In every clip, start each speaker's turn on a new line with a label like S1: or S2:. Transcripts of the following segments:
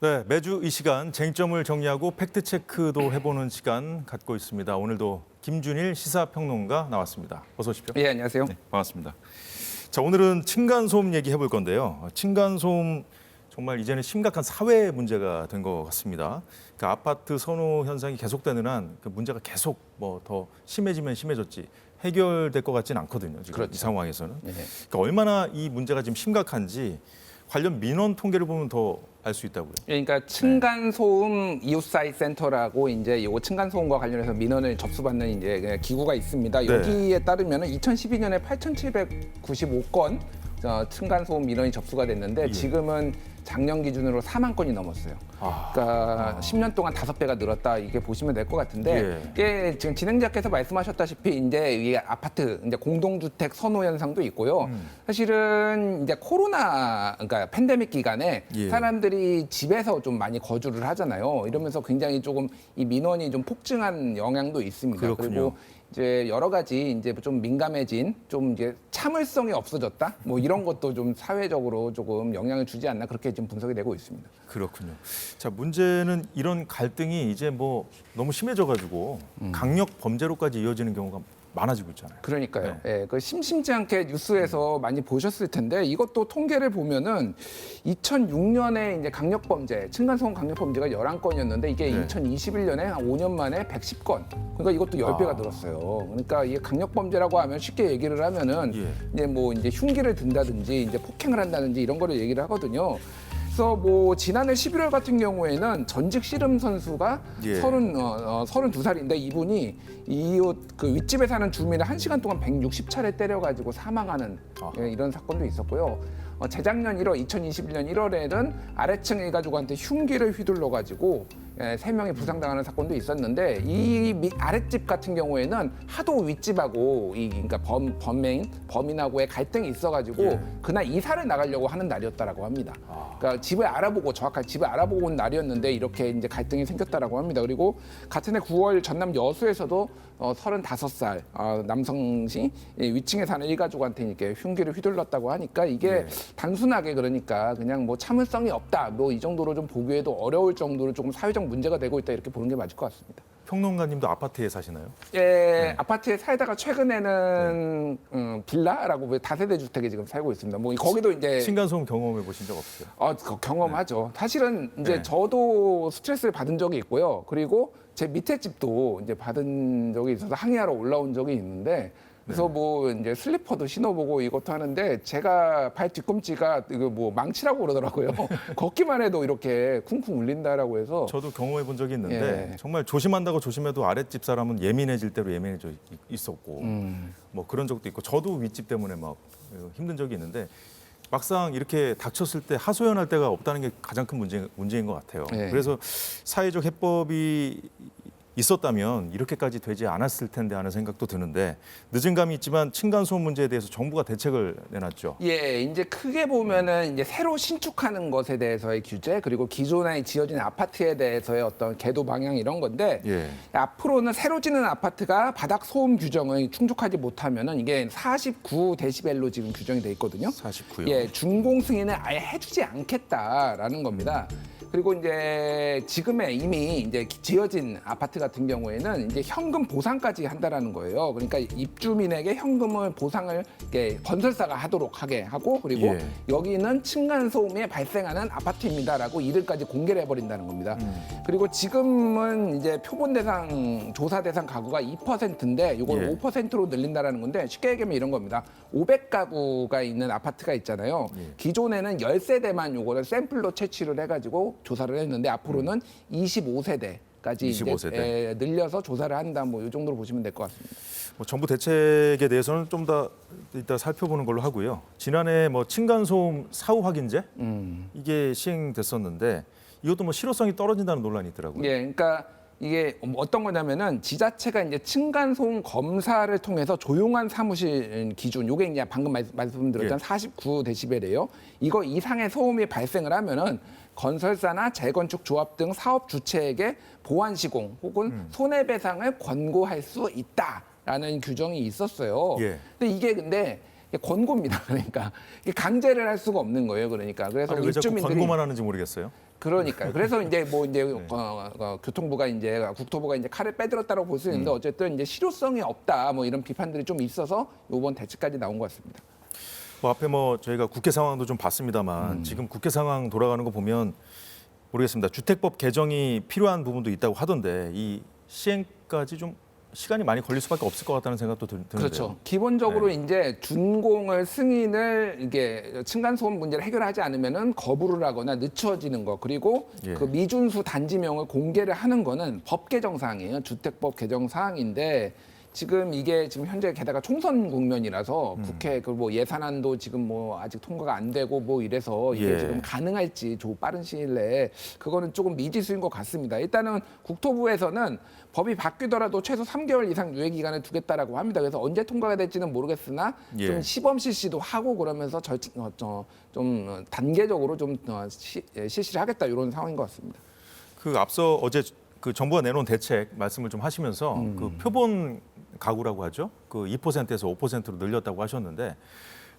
S1: 네, 매주 이 시간 쟁점을 정리하고 팩트 체크도 해보는 시간 갖고 있습니다. 오늘도 김준일 시사평론가 나왔습니다. 어서 오십시오.
S2: 예, 안녕하세요.
S1: 네, 반갑습니다. 자, 오늘은 층간소음 얘기 해볼 건데요. 층간소음 정말 이제는 심각한 사회 문제가 된 것 같습니다. 그 아파트 선호 현상이 계속되는 한 그 문제가 계속 뭐 더 심해지면 심해졌지 해결될 것 같지는 않거든요. 지금
S2: 그렇죠.
S1: 이 상황에서는.
S2: 예.
S1: 그러니까 얼마나 이 문제가 지금 심각한지 관련 민원 통계를 보면 더 알 수 있다고요.
S2: 그러니까 층간 소음 이웃사이 센터라고 이제 요 층간 소음과 관련해서 민원을 접수받는 이제 그 기구가 있습니다.
S1: 네.
S2: 여기에 따르면은 2012년에 8,795건 어, 층간 소음 민원이 접수가 됐는데
S1: 예.
S2: 지금은 작년 기준으로 4만 건이 넘었어요.
S1: 아.
S2: 그러니까 10년 동안 다섯 배가 늘었다 이게 보시면 될 것 같은데
S1: 예.
S2: 이게 지금 진행자께서 말씀하셨다시피 이제 이 아파트 이제 공동주택 선호 현상도 있고요.
S1: 음.
S2: 사실은 이제 코로나 그러니까 팬데믹 기간에
S1: 예.
S2: 사람들이 집에서 좀 많이 거주를 하잖아요. 이러면서 굉장히 조금 이 민원이 좀 폭증한 영향도 있습니다.
S1: 그렇군요.
S2: 리고 이제 여러 가지 이제 좀 민감해진 좀 이제 참을성이 없어졌다 뭐 이런 것도 좀 사회적으로 조금 영향을 주지 않나 그렇게 지금 분석이 되고 있습니다.
S1: 그렇군요. 자 문제는 이런 갈등이 이제 뭐 너무 심해져가지고 강력 범죄로까지 이어지는 경우가 많아지고 있잖아요.
S2: 그러니까요.
S1: 네.
S2: 예, 그 심심치 않게 뉴스에서 많이 보셨을 텐데 이것도 통계를 보면은 2006년에 이제 강력범죄, 층간소음 강력범죄가 11건이었는데 이게
S1: 네.
S2: 2021년에 한 5년 만에 110건. 그러니까 이것도 10배가
S1: 아.
S2: 늘었어요. 그러니까 이게 강력범죄라고 하면 쉽게 얘기를 하면은
S1: 예.
S2: 이제 뭐 이제 흉기를 든다든지 이제 폭행을 한다든지 이런 거를 얘기를 하거든요. 그래서 뭐 지난해 11월 같은 경우에는 전직 씨름 선수가
S1: 예.
S2: 서른 어, 어, 32살인데 이분이 이웃 그 윗집에 사는 주민을 한 시간 동안 160차례 때려가지고 사망하는. 예, 이런 사건도 있었고요. 어, 재작년 1월 2021년 1월에는 아래층 일가족한테 흉기를 휘둘러가지고 예, 세 명이 부상당하는 사건도 있었는데 이 미- 아랫집 같은 경우에는 하도 윗집하고 이 그러니까 범 범인 범인하고의 갈등이 있어가지고
S1: 예.
S2: 그날 이사를 나가려고 하는 날이었다라고 합니다.
S1: 아.
S2: 그러니까 집을 알아보고 정확한 집을 알아보고 온 날이었는데 이렇게 이제 갈등이 생겼다라고 합니다. 그리고 같은 해 9월 전남 여수에서도 어, 35살 어, 남성이 이 위층에 사는 일가족한테 이렇게 흉기를 휘둘렀다고 하니까 이게
S1: 네.
S2: 단순하게 그러니까 그냥 뭐 참을성이 없다 뭐 이 정도로 좀 보기에도 어려울 정도로 조금 사회적 문제가 되고 있다 이렇게 보는 게 맞을 것 같습니다.
S1: 평론가님도 아파트에 사시나요?
S2: 예, 아파트에 살다가 최근에는 음, 빌라라고 뭐 다세대 주택에 지금 살고 있습니다. 뭐 거기도 이제
S1: 층간소음 경험해 보신 적 없어요?
S2: 어, 그 경험하죠. 사실은 이제
S1: 네.
S2: 저도 스트레스를 받은 적이 있고요. 그리고 제 밑에 집도 이제 받은 적이 있어서 항의하러 올라온 적이 있는데 그래서
S1: 네.
S2: 뭐 이제 슬리퍼도 신어보고 이것도 하는데 제가 발 뒤꿈치가 이거 뭐 망치라고 그러더라고요. 걷기만 해도 이렇게 쿵쿵 울린다라고 해서
S1: 저도 경험해 본 적이 있는데
S2: 예.
S1: 정말 조심한다고 조심해도 아랫집 사람은 예민해질 대로 예민해져 있- 있었고
S2: 음.
S1: 뭐 그런 적도 있고 저도 윗집 때문에 막 어, 힘든 적이 있는데 막상 이렇게 닥쳤을 때 하소연할 데가 없다는 게 가장 큰 문제, 문제인 것 같아요.
S2: 예.
S1: 그래서 사회적 해법이 있었다면 이렇게까지 되지 않았을 텐데 하는 생각도 드는데 늦은 감이 있지만 층간소음 문제에 대해서 정부가 대책을 내놨죠.
S2: 예, 이제 크게 보면은 이제 새로 신축하는 것에 대해서의 규제 그리고 기존에 지어진 아파트에 대해서의 어떤 개도 방향 이런 건데
S1: 예.
S2: 앞으로는 새로 짓는 아파트가 바닥 소음 규정을 충족하지 못하면은 이게 49 데시벨로 지금 규정이 돼 있거든요.
S1: 49요.
S2: 예, 준공 승인을 아예 해주지 않겠다라는 겁니다. 그리고 이제 지금의 이미 이제 지어진 아파트 같은 경우에는 이제 현금 보상까지 한다라는 거예요. 그러니까 입주민에게 현금을 보상을 이렇게 건설사가 하도록 하게 하고 그리고
S1: 예.
S2: 여기는 층간 소음이 발생하는 아파트입니다라고 이름까지 공개를 해버린다는 겁니다.
S1: 음.
S2: 그리고 지금은 이제 표본 대상 조사 대상 가구가 2%인데 이걸
S1: 예.
S2: 5%로 늘린다라는 건데 쉽게 얘기하면 이런 겁니다. 500가구가 있는 아파트가 있잖아요.
S1: 예.
S2: 기존에는 10세대만 요거를 샘플로 채취를 해가지고 조사를 했는데 앞으로는 25세대 까지
S1: 25
S2: 이제
S1: 세대.
S2: 에, 늘려서 조사를 한다. 뭐 이 정도로 보시면 될 것 같습니다.
S1: 뭐 정부 대책에 대해서는 좀 더 이따 살펴보는 걸로 하고요. 지난해 뭐 층간소음 사후 확인제
S2: 음.
S1: 이게 시행됐었는데 이것도 뭐 실효성이 떨어진다는 논란이 있더라고요.
S2: 예, 그러니까 이게 어떤 거냐면은 지자체가 이제 층간 소음 검사를 통해서 조용한 사무실 기준, 요게 이제 방금 말- 말씀드렸던
S1: 예.
S2: 49 데시벨이에요. 이거 이상의 소음이 발생을 하면은 건설사나 재건축 조합 등 사업 주체에게 보완 시공 혹은 손해배상을 권고할 수 있다. 라는 규정이 있었어요.
S1: 예.
S2: 근데 이게 근데 권고입니다. 그러니까 강제를 할 수가 없는 거예요. 그러니까 그래서
S1: 아니, 왜 자꾸
S2: 입주민들이
S1: 광고만 하는지 모르겠어요.
S2: 그러니까 그래서 이제 뭐 이제
S1: 네.
S2: 어, 어, 교통부가 이제 국토부가 이제 칼을 빼들었다고 볼수
S1: 음.
S2: 있는데 어쨌든 이제 실효성이 없다 뭐 이런 비판들이 좀 있어서 이번 대책까지 나온 것 같습니다.
S1: 뭐 앞에 뭐 저희가 국회 상황도 좀 봤습니다만 지금 국회 상황 돌아가는 거 보면 모르겠습니다. 주택법 개정이 필요한 부분도 있다고 하던데 이 시행까지 좀 시간이 많이 걸릴 수밖에 없을 것 같다는 생각도 들, 드는데요.
S2: 그렇죠. 기본적으로
S1: 네.
S2: 이제 준공을 승인을 이게 층간 소음 문제를 해결하지 않으면은 거부를 하거나 늦춰지는 거 그리고
S1: 예.
S2: 그 미준수 단지명을 공개를 하는 거는 법 개정 사항이에요. 주택법 개정 사항인데 지금 이게 지금 현재 게다가 총선 국면이라서
S1: 음.
S2: 국회 그 뭐 예산안도 지금 뭐 아직 통과가 안 되고 뭐 이래서 이게
S1: 예.
S2: 지금 가능할지 조 빠른 시일 내에 그거는 조금 미지수인 것 같습니다. 일단은 국토부에서는 법이 바뀌더라도 최소 3개월 이상 유예 기간을 두겠다라고 합니다. 그래서 언제 통과가 될지는 모르겠으나
S1: 예.
S2: 좀 시범 실시도 하고 그러면서 절, 어, 저, 좀 어, 단계적으로 좀 어, 시, 예, 실시를 하겠다 이런 상황인 것 같습니다.
S1: 그 앞서 어제 그 정부가 내놓은 대책 말씀을 좀 하시면서
S2: 음.
S1: 그 표본 가구라고 하죠. 그 2%에서 5%로 늘렸다고 하셨는데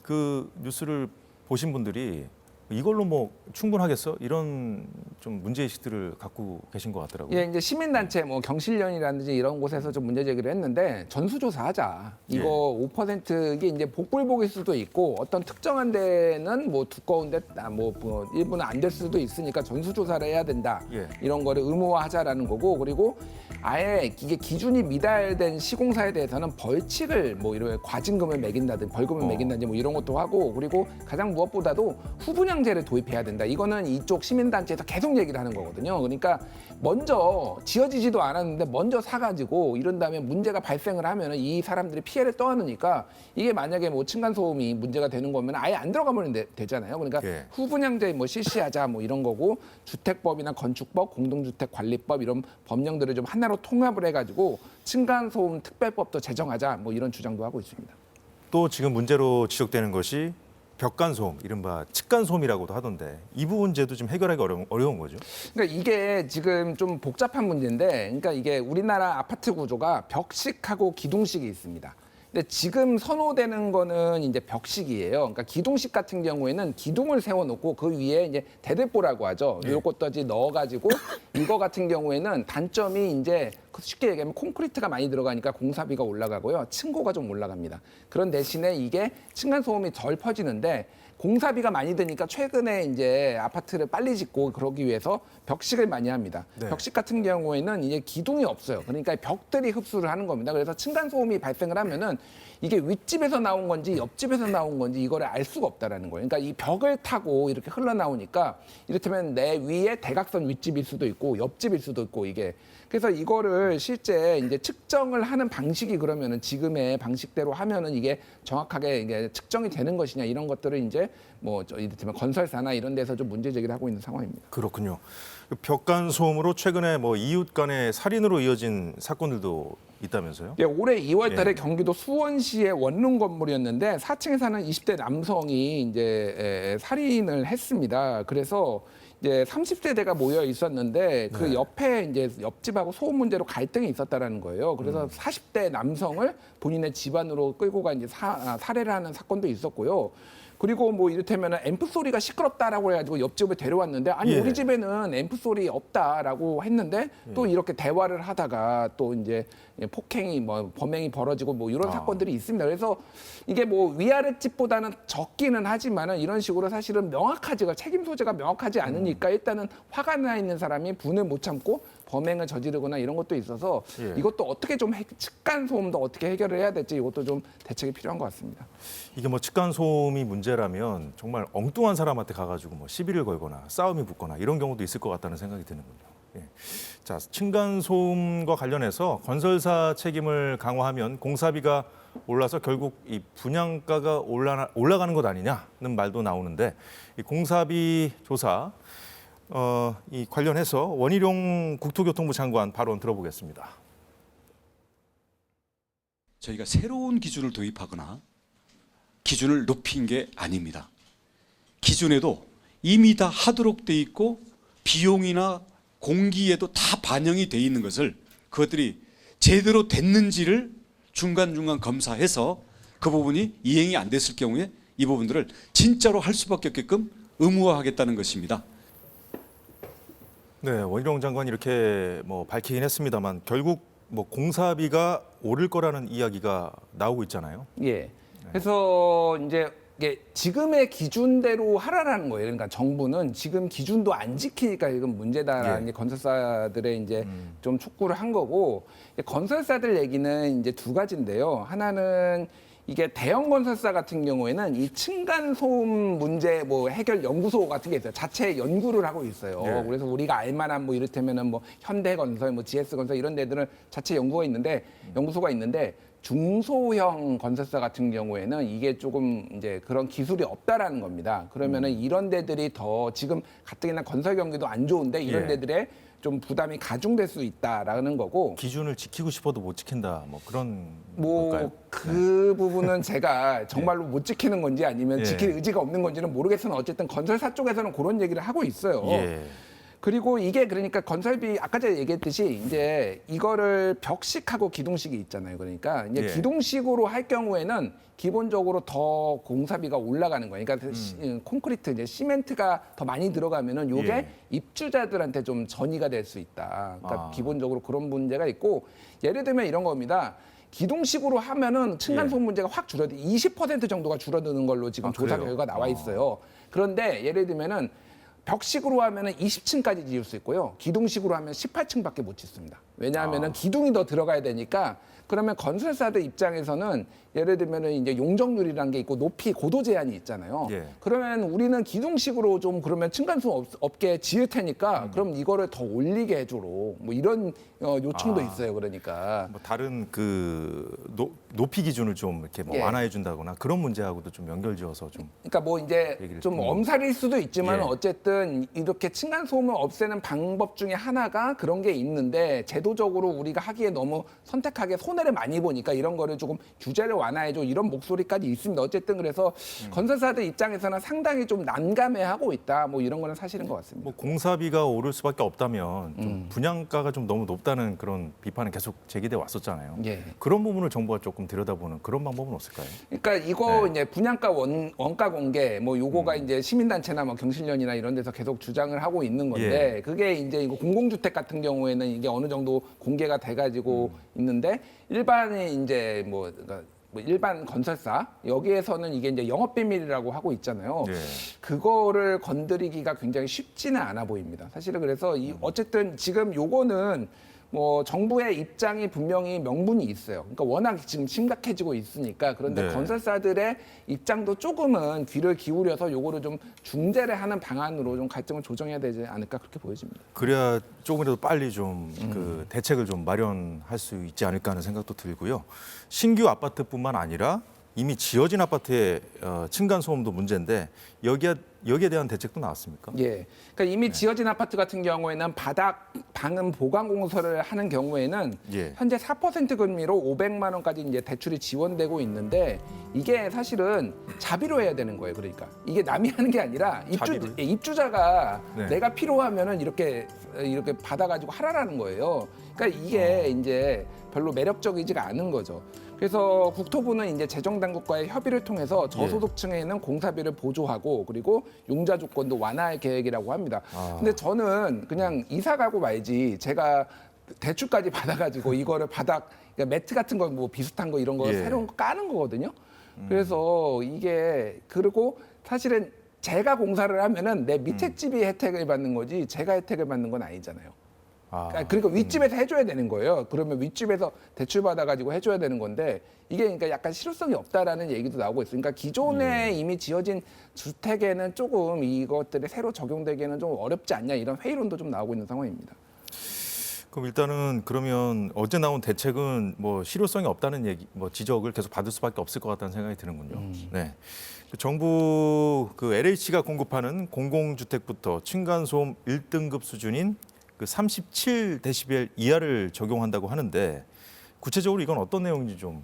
S1: 그 뉴스를 보신 분들이 이걸로 뭐 충분하겠어? 이런 좀 문제 의식들을 갖고 계신 것 같더라고요.
S2: 예, 이제 시민단체 뭐 경실련이라든지 이런 곳에서 좀 문제 제기를 했는데 전수조사하자. 이거 5% 이게 이제 복불복일 수도 있고 어떤 특정한 데는 뭐 두꺼운데 아, 뭐, 뭐 일부는 안 될 수도 있으니까 전수조사를 해야 된다.
S1: 예.
S2: 이런 거를 의무화하자라는 거고 그리고 아예 이게 기준이 미달된 시공사에 대해서는 벌칙을 뭐 이런 과징금을 매긴다든지 벌금을
S1: 어.
S2: 매긴다든지 뭐 이런 것도 하고 그리고 가장 무엇보다도 후분양 제를 도입해야 된다. 이거는 이쪽 시민단체에서 계속 얘기를 하는 거거든요. 그러니까 먼저 지어지지도 않았는데 먼저 사가지고 이런 다음에 문제가 발생을 하면 이 사람들이 피해를 떠안으니까 이게 만약에 뭐 층간소음이 문제가 되는 거면 아예 안 들어가면 되, 되잖아요. 그러니까
S1: 예.
S2: 후분양제 뭐 실시하자 뭐 이런 거고 주택법이나 건축법, 공동주택관리법 이런 법령들을 좀 하나로 통합을 해가지고 층간소음 특별법도 제정하자 뭐 이런 주장도 하고 있습니다.
S1: 또 지금 문제로 지적되는 것이 벽간소음, 이른바 측간소음이라고도 하던데 이 부분제도 좀 해결하기 어려운, 어려운 거죠.
S2: 그러니까 이게 지금 좀 복잡한 문제인데, 그러니까 이게 우리나라 아파트 구조가 벽식하고 기둥식이 있습니다. 근데 지금 선호되는 거는 이제 벽식이에요. 그러니까 기둥식 같은 경우에는 기둥을 세워놓고 그 위에 이제 대대보라고 하죠.
S1: 예.
S2: 요것까지 넣어가지고 이거 같은 경우에는 단점이 이제 쉽게 얘기하면 콘크리트가 많이 들어가니까 공사비가 올라가고요. 층고가 좀 올라갑니다. 그런 대신에 이게 층간 소음이 덜 퍼지는데 공사비가 많이 드니까 최근에 이제 아파트를 빨리 짓고 그러기 위해서 벽식을 많이 합니다.
S1: 네.
S2: 벽식 같은 경우에는 이제 기둥이 없어요. 그러니까 벽들이 흡수를 하는 겁니다. 그래서 층간 소음이 발생을 하면은 이게 윗집에서 나온 건지 옆집에서 나온 건지 이거를 알 수가 없다라는 거예요. 그러니까 이 벽을 타고 이렇게 흘러나오니까 이를테면 내 위에 대각선 윗집일 수도 있고 옆집일 수도 있고 이게 그래서 이거를 실제 이제 측정을 하는 방식이 그러면은 지금의 방식대로 하면은 이게 정확하게 이게 측정이 되는 것이냐 이런 것들을 이제 뭐저 이를테면 건설사나 이런 데서 좀 문제 제기를 하고 있는 상황입니다.
S1: 그렇군요. 그 벽간 소음으로 최근에 뭐 이웃 간의 살인으로 이어진 사건들도 있다면서요?
S2: 예, 올해 2월 달에
S1: 예.
S2: 경기도 수원시의 원룸 건물이었는데 4층에 사는 20대 남성이 이제 에, 살인을 했습니다. 그래서 이제 30세대가 모여 있었는데 그
S1: 네.
S2: 옆에 이제 옆집하고 소음 문제로 갈등이 있었다라는 거예요. 그래서
S1: 음.
S2: 40대 남성을 본인의 집안으로 끌고 가 이제 사, 아, 살해를 하는 사건도 있었고요. 그리고 뭐 이를테면 앰프 소리가 시끄럽다라고 해가지고 옆집을 데려왔는데 아니
S1: 예.
S2: 우리 집에는 앰프 소리 없다라고 했는데 또 이렇게 대화를 하다가 또 이제 폭행이 뭐 범행이 벌어지고 뭐 이런
S1: 아.
S2: 사건들이 있습니다. 그래서 이게 뭐 위아래 집보다는 적기는 하지만은 이런 식으로 사실은 명확하지가 책임 소재가 명확하지 않으니까 일단은 화가 나 있는 사람이 분을 못 참고 범행을 저지르거나 이런 것도 있어서
S1: 예.
S2: 이것도 어떻게 좀 해- 측간 소음도 어떻게 해결을 해야 될지 이것도 좀 대책이 필요한 것 같습니다.
S1: 이게 뭐 측간 소음이 문제라면 정말 엉뚱한 사람한테 가가지고 뭐 시비를 걸거나 싸움이 붙거나 이런 경우도 있을 것 같다는 생각이 드는군요. 예. 자, 층간 소음과 관련해서 건설사 책임을 강화하면 공사비가 올라서 결국 이 분양가가 올라 올라가는 것 아니냐는 말도 나오는데 이 공사비 조사 어, 이 관련해서 원희룡 국토교통부 장관 발언 들어보겠습니다.
S3: 저희가 새로운 기준을 도입하거나 기준을 높인 게 아닙니다. 기준에도 이미 다 하도록 돼 있고 비용이나 공기에도 다 반영이 돼 있는 것을 그것들이 제대로 됐는지를 중간중간 검사해서 그 부분이 이행이 안 됐을 경우에 이 부분들을 진짜로 할 수밖에 없게끔 의무화하겠다는 것입니다.
S1: 네, 원희룡 장관이 이렇게 뭐 밝히긴 했습니다만 결국 뭐 공사비가 오를 거라는 이야기가 나오고 있잖아요.
S2: 예. 그래서 이제 이게 지금의 기준대로 하라라는 거예요. 그러니까 정부는 지금 기준도 안 지키니까 이건 문제다라는
S1: 예.
S2: 게 건설사들의 이제 좀 촉구를 한 거고 건설사들 얘기는 이제 두 가지인데요. 하나는 이게 대형 건설사 같은 경우에는 이 층간 소음 문제 뭐 해결 연구소 같은 게 있어요. 자체 연구를 하고 있어요.
S1: 예.
S2: 그래서 우리가 알만한 뭐 이를테면은 뭐 현대건설, 뭐 GS건설 이런 데들은 자체 연구가 있는데 연구소가 있는데 중소형 건설사 같은 경우에는 이게 조금 이제 그런 기술이 없다라는 겁니다. 그러면은 이런 데들이 더 지금 가뜩이나 건설 경기도 안 좋은데 이런
S1: 예.
S2: 데들에 좀 부담이 가중될 수 있다라는 거고
S1: 기준을 지키고 싶어도 못 지킨다. 뭐 그런
S2: 뭐
S1: 걸까요?
S2: 그 부분은 제가 정말로 못 지키는 건지 아니면
S1: 예.
S2: 지킬 의지가 없는 건지는 모르겠으나 어쨌든 건설사 쪽에서는 그런 얘기를 하고 있어요.
S1: 예.
S2: 그리고 이게 그러니까 건설비 아까 제가 얘기했듯이 이제 이거를 벽식하고 기둥식이 있잖아요. 그러니까 이제
S1: 예.
S2: 기둥식으로 할 경우에는 기본적으로 더 공사비가 올라가는 거예요. 그러니까 시- 음, 콘크리트 이제 시멘트가 더 많이 들어가면은 요게
S1: 예.
S2: 입주자들한테 좀 전이가 될 수 있다. 그러니까
S1: 아.
S2: 기본적으로 그런 문제가 있고 예를 들면 이런 겁니다. 기둥식으로 하면은 층간소음 문제가 확 줄어들 20% 정도가 줄어드는 걸로 지금
S1: 아,
S2: 조사
S1: 그래요?
S2: 결과 나와
S1: 어.
S2: 있어요. 그런데 예를 들면은 벽식으로 하면은 20층까지 지을 수 있고요. 기둥식으로 하면 18층밖에 못 짓습니다. 왜냐하면은
S1: 아.
S2: 기둥이 더 들어가야 되니까 그러면 건설사들 입장에서는 예를 들면은 이제 용적률이라는 게 있고 높이 고도 제한이 있잖아요.
S1: 예.
S2: 그러면 우리는 기둥식으로 좀 그러면 층간소음 없- 없게 지을 테니까
S1: 음.
S2: 그럼 이거를 더 올리게 해줘로 뭐 이런 어, 요청도
S1: 아.
S2: 있어요. 그러니까
S1: 뭐 다른 그 노, 높이 기준을 좀 이렇게 뭐
S2: 예.
S1: 완화해 준다거나 그런 문제하고도 좀 연결지어서 좀
S2: 그러니까 뭐 이제
S1: 얘기를
S2: 좀 엄살일 수도 있지만
S1: 예.
S2: 어쨌든 이렇게 층간 소음을 없애는 방법 중에 하나가 그런 게 있는데 제도적으로 우리가 하기에 너무 선택하게 손해를 많이 보니까 이런 거를 조금 규제를 완화해줘 이런 목소리까지 있습니다. 어쨌든 그래서
S1: 음.
S2: 건설사들 입장에서는 상당히 좀 난감해하고 있다. 뭐 이런 거는 사실인 것 같습니다.
S1: 뭐 공사비가 오를 수밖에 없다면 좀
S2: 음.
S1: 분양가가 좀 너무 높다는 그런 비판은 계속 제기돼 왔었잖아요.
S2: 예.
S1: 그런 부분을 정부가 조금 들여다보는 그런 방법은 없을까요?
S2: 그러니까 이거
S1: 네.
S2: 이제 분양가 원, 원가 공개 뭐 요거가
S1: 음.
S2: 이제 시민단체나 뭐 경실련이나 이런 데서 계속 주장을 하고 있는 건데
S1: 예.
S2: 그게 이제 이거 공공주택 같은 경우에는 이게 어느 정도 공개가 돼가지고
S1: 음.
S2: 있는데 일반의 이제 뭐, 그러니까 뭐 일반 건설사 여기에서는 이게 이제 영업 비밀이라고 하고 있잖아요.
S1: 예.
S2: 그거를 건드리기가 굉장히 쉽지는 않아 보입니다. 사실은 그래서 이 어쨌든 지금 요거는 뭐 정부의 입장이 분명히 명분이 있어요. 그러니까 워낙 지금 심각해지고 있으니까 그런데
S1: 네.
S2: 건설사들의 입장도 조금은 귀를 기울여서 요거를 좀 중재를 하는 방안으로 좀 갈등을 조정해야 되지 않을까 그렇게 보여집니다.
S1: 그래야 조금이라도 빨리 좀
S2: 음.
S1: 그 대책을 좀 마련할 수 있지 않을까 하는 생각도 들고요. 신규 아파트뿐만 아니라 이미 지어진 아파트의 어, 층간 소음도 문제인데 여기에 여기에 대한 대책도 나왔습니까?
S2: 예. 그러니까 이미
S1: 네.
S2: 지어진 아파트 같은 경우에는 바닥 방음 보강 공사를 하는 경우에는
S1: 예.
S2: 현재 4% 금리로 500만 원까지 이제 대출이 지원되고 있는데 이게 사실은 자비로 해야 되는 거예요. 그러니까 이게 남이 하는 게 아니라 입주? 예, 입주자가
S1: 네.
S2: 내가 필요하면은 이렇게 이렇게 받아 가지고 하라라는 거예요. 그러니까 이게
S1: 어.
S2: 이제 별로 매력적이지가 않은 거죠. 그래서 국토부는 이제 재정당국과의 협의를 통해서
S1: 예.
S2: 저소득층에는 공사비를 보조하고 그리고 용자 조건도 완화할 계획이라고 합니다.
S1: 아.
S2: 근데 저는 그냥 이사 가고 말지 제가 대출까지 받아가지고 이거를 바닥 그러니까 매트 같은 거 뭐 비슷한 거 이런 거
S1: 예.
S2: 새로운 거 까는 거거든요. 그래서 이게 그리고 사실은 제가 공사를 하면은 내 밑에 집이 혜택을 받는 거지 제가 혜택을 받는 건 아니잖아요.
S1: 아,
S2: 그러니까 그러니까 윗집에서 해줘야 되는 거예요. 그러면 윗집에서 대출 받아가지고 해줘야 되는 건데 이게 그러니까 약간 실효성이 없다라는 얘기도 나오고 있으니까 기존에 이미 지어진 주택에는 조금 이것들이 새로 적용되기에는 좀 어렵지 않냐 이런 회의론도 좀 나오고 있는 상황입니다.
S1: 그럼 일단은 그러면 어제 나온 대책은 뭐 실효성이 없다는 얘기, 뭐 지적을 계속 받을 수밖에 없을 것 같다는 생각이 드는군요.
S2: 음.
S1: 네. 그 정부 그 LH가 공급하는 공공주택부터 층간소음 1등급 수준인 그 37데시벨 이하를 적용한다고 하는데 구체적으로 이건 어떤 내용인지 좀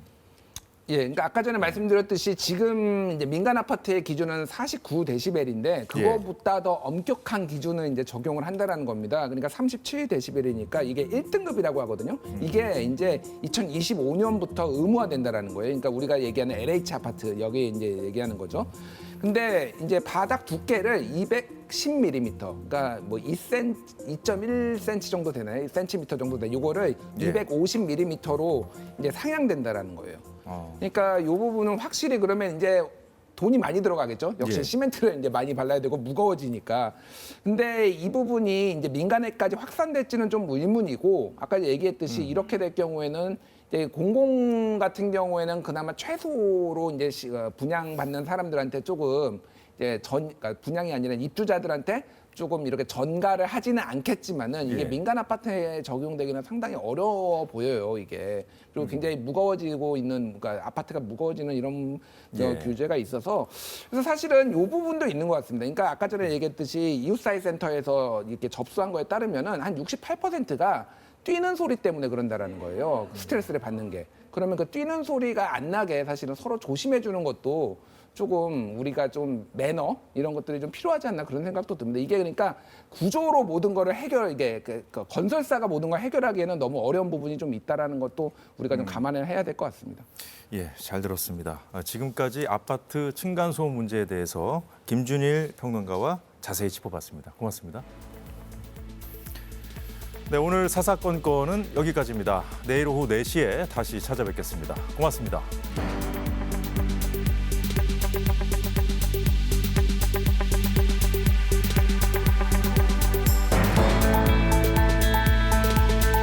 S2: 예, 그러니까 아까 전에 말씀드렸듯이 지금 이제 민간 아파트의 기준은 49데시벨인데 그거보다 더 엄격한 기준을 이제 적용을 한다라는 겁니다. 그러니까 37데시벨이니까 이게 1등급이라고 하거든요. 이게 이제 2025년부터 의무화된다라는 거예요. 그러니까 우리가 얘기하는 LH 아파트 여기 이제 얘기하는 거죠. 근데 이제 바닥 두께를 210mm, 그러니까 뭐 2cm, 2.1cm 정도 되나요? 1cm 정도 돼. 요거를
S1: 예.
S2: 250mm로 이제 상향된다라는 거예요.
S1: 어.
S2: 그러니까 이 부분은 확실히 그러면 이제 돈이 많이 들어가겠죠. 역시
S1: 예.
S2: 시멘트를 이제 많이 발라야 되고 무거워지니까. 근데 이 부분이 이제 민간에까지 확산될지는 좀 의문이고 아까 얘기했듯이
S1: 음.
S2: 이렇게 될 경우에는 이제 공공 같은 경우에는 그나마 최소로 이제 시- 어, 분양받는 사람들한테 조금 이제 전 그러니까 분양이 아니라 입주자들한테 조금 이렇게 전가를 하지는 않겠지만은 이게
S1: 예.
S2: 민간 아파트에 적용되기는 상당히 어려워 보여요 이게
S1: 음.
S2: 그리고 굉장히 무거워지고 있는 그러니까 아파트가 무거워지는 이런 저
S1: 예.
S2: 규제가 있어서 그래서 사실은 이 부분도 있는 것 같습니다. 그러니까 아까 전에 얘기했듯이 이웃사회 센터에서 이렇게 접수한 거에 따르면은 한 68%가 뛰는 소리 때문에 그런다라는 거예요. 스트레스를 받는 게. 그러면 그 뛰는 소리가 안 나게 사실은 서로 조심해 주는 것도 조금 우리가 좀 매너 이런 것들이 좀 필요하지 않나 그런 생각도 듭니다. 이게 그러니까 구조로 모든 거를 해결 이게 그, 그 건설사가 모든 걸 해결하기에는 너무 어려운 부분이 좀 있다라는 것도 우리가 좀 감안을 해야 될 것 같습니다.
S1: 예, 잘 들었습니다. 아, 지금까지 아파트 층간소음 문제에 대해서 김준일 평론가와 자세히 짚어봤습니다. 고맙습니다. 네, 오늘 사사건건은 여기까지입니다. 내일 오후 4시에 다시 찾아뵙겠습니다. 고맙습니다.